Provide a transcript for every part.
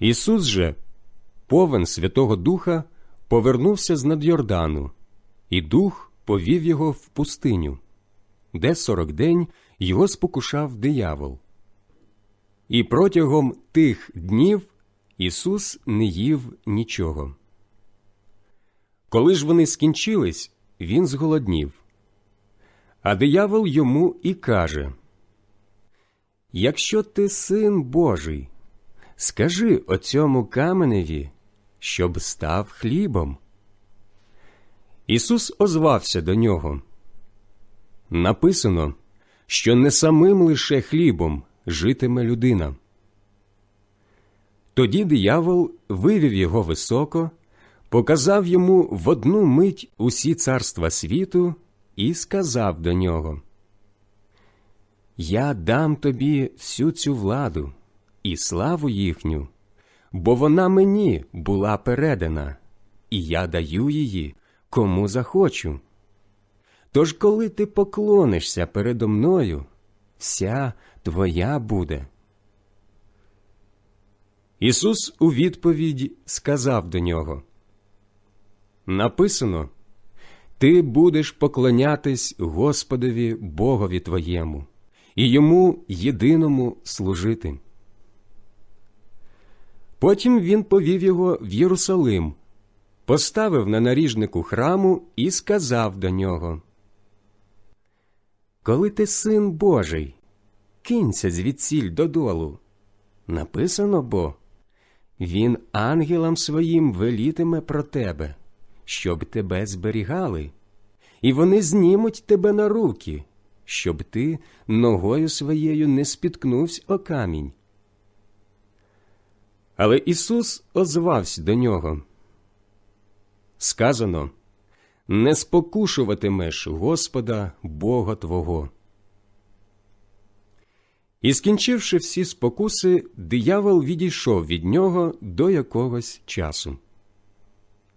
Ісус же, повен Святого Духа, повернувся з над Йордану, і дух повів його в пустиню, де сорок день його спокушав диявол. І протягом тих днів Ісус не їв нічого. Коли ж вони скінчились, він зголоднів. А диявол йому і каже Якщо ти син Божий, скажи оцьому каменеві, щоб став хлібом. Ісус озвався до нього. Написано, що не самим лише хлібом житиме людина. Тоді диявол вивів його високо, показав йому в одну мить усі царства світу і сказав до нього Я дам тобі всю цю владу і славу їхню, бо вона мені була передана, і я даю її кому захочу. Тож, коли ти поклонишся передо мною, вся твоя буде. Ісус у відповідь сказав до нього Написано Ти будеш поклонятись Господові Богові твоєму і йому єдиному служити. Потім він повів його в Єрусалим, поставив на наріжнику храму і сказав до нього Коли ти син Божий, кинься звідсіль додолу. Написано бо він ангелам своїм велітиме про тебе, щоб тебе зберігали, і вони знімуть тебе на руки, щоб ти ногою своєю не спіткнувся о камінь. Але Ісус озвався до нього. Сказано не спокушуватимеш Господа Бога Твого. І, скінчивши всі спокуси, диявол відійшов від нього до якогось часу.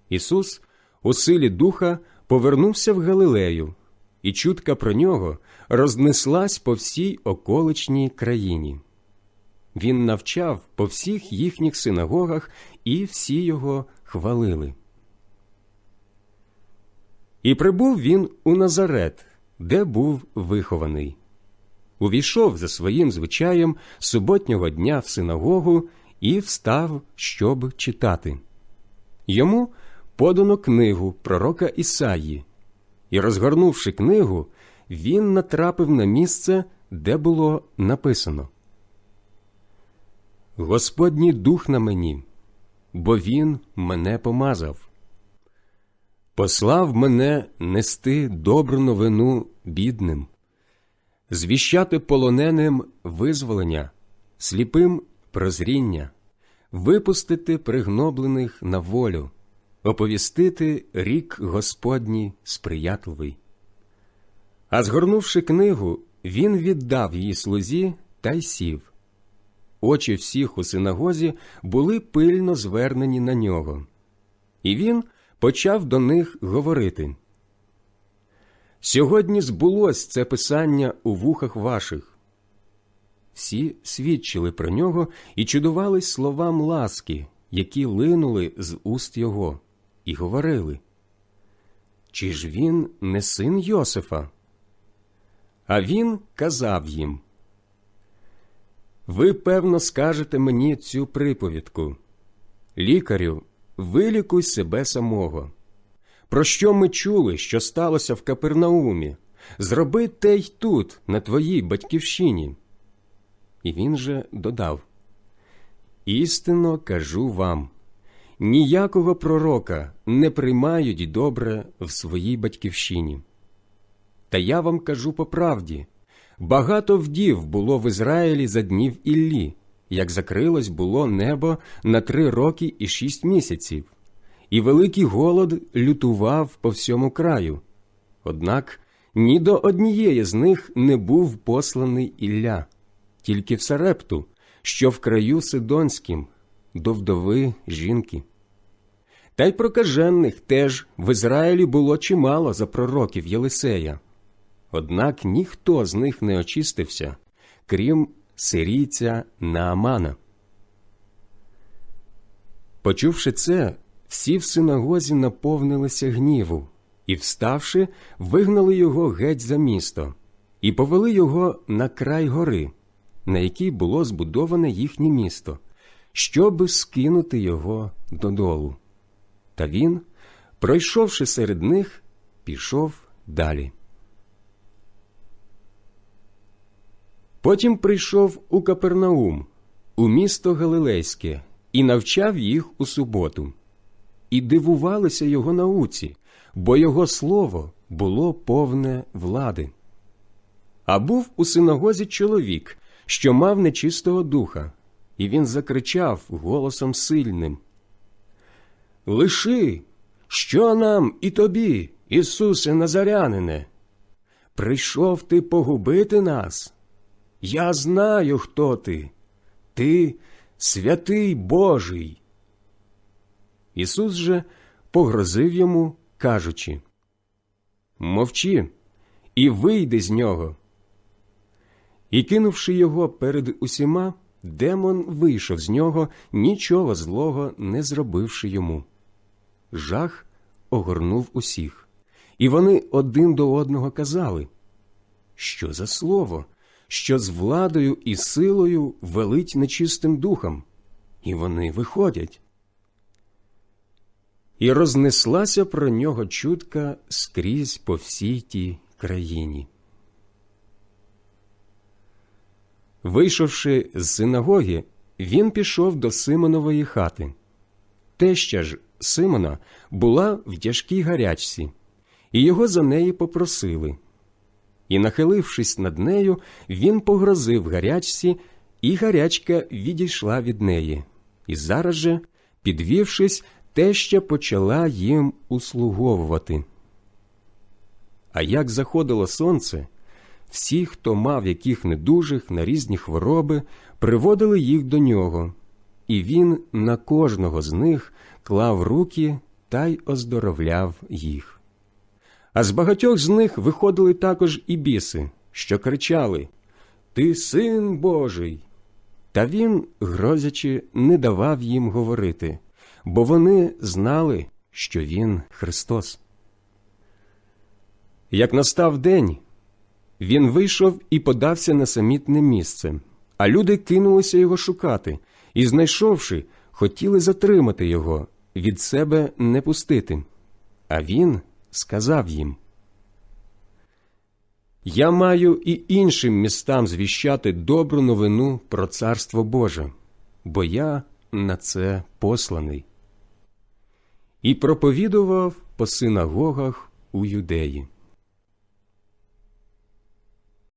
Ісус у силі духа повернувся в Галилею, і чутка про нього рознеслась по всій околичній країні. Він навчав по всіх їхніх синагогах, і всі його хвалили. І прибув він у Назарет, де був вихований. Увійшов за своїм звичаєм суботнього дня в синагогу і встав, щоб читати. Йому подано книгу пророка Ісаї, і, розгорнувши книгу, він натрапив на місце, де було написано Господній дух на мені, бо Він мене помазав. Послав мене нести добру новину бідним, звіщати полоненим визволення, сліпим прозріння, випустити пригноблених на волю, оповістити рік Господній сприятливий. А згорнувши книгу, він віддав її слузі та й сів. Очі всіх у синагозі були пильно звернені на нього, і він почав до них говорити. Сьогодні збулось це писання у вухах ваших. Всі свідчили про нього і чудувались словам ласки, які линули з уст його, і говорили. Чи ж він не син Йосифа? А він казав їм Ви, певно, скажете мені цю приповідку. Лікарю, вилікуй себе самого. Про що ми чули, що сталося в Капернаумі? Зроби те й тут, на твоїй батьківщині. І він же додав Істинно кажу вам ніякого пророка не приймають добре в своїй батьківщині. Та я вам кажу по правді багато вдів було в Ізраїлі за днів Іллі, як закрилось було небо на три роки і шість місяців, і великий голод лютував по всьому краю. Однак ні до однієї з них не був посланий Ілля, тільки в Сарепту, що в краю Сидонським, до вдови жінки. Та й прокажених теж в Ізраїлі було чимало за пророків Єлисея. Однак ніхто з них не очистився, крім сирійця Наамана. Почувши це, всі в синагозі наповнилися гніву, і, вставши, вигнали його геть за місто, і повели його на край гори, на якій було збудоване їхнє місто, щоби скинути його додолу. Та він, пройшовши серед них, пішов далі. Потім прийшов у Капернаум, у місто Галилейське, і навчав їх у суботу. І дивувалися його науці, бо його слово було повне влади. А був у синагозі чоловік, що мав нечистого духа, і він закричав голосом сильним Лиши, що нам і тобі, Ісусе Назарянине? Прийшов ти погубити нас? Я знаю, хто ти. Ти святий Божий. Ісус же погрозив йому, кажучи Мовчи і вийди з нього. І, кинувши його перед усіма, демон вийшов з нього, нічого злого не зробивши йому. Жах огорнув усіх, і вони один до одного казали Що за слово? Що з владою і силою велить нечистим духом, і вони виходять. І рознеслася про нього чутка скрізь по всій тій країні. Вийшовши з синагоги, він пішов до Симонової хати. Теща ж Симона була в тяжкій гарячці, і його за неї попросили і, нахилившись над нею, він погрозив гарячці, і гарячка відійшла від неї. І зараз же, підвівшись, теща почала їм услуговувати. А як заходило сонце, всі, хто мав яких недужих на різні хвороби, приводили їх до нього, і він на кожного з них клав руки та й оздоровляв їх. А з багатьох з них виходили також і біси, що кричали Ти син Божий. Та він, грозячи, не давав їм говорити, бо вони знали, що він Христос. Як настав день, він вийшов і подався на самітне місце, а люди кинулися його шукати і, знайшовши, хотіли затримати його, від себе не пустити. А він сказав їм Я маю і іншим містам звіщати добру новину про Царство Боже, бо я на це посланий. І проповідував по синагогах у юдеї.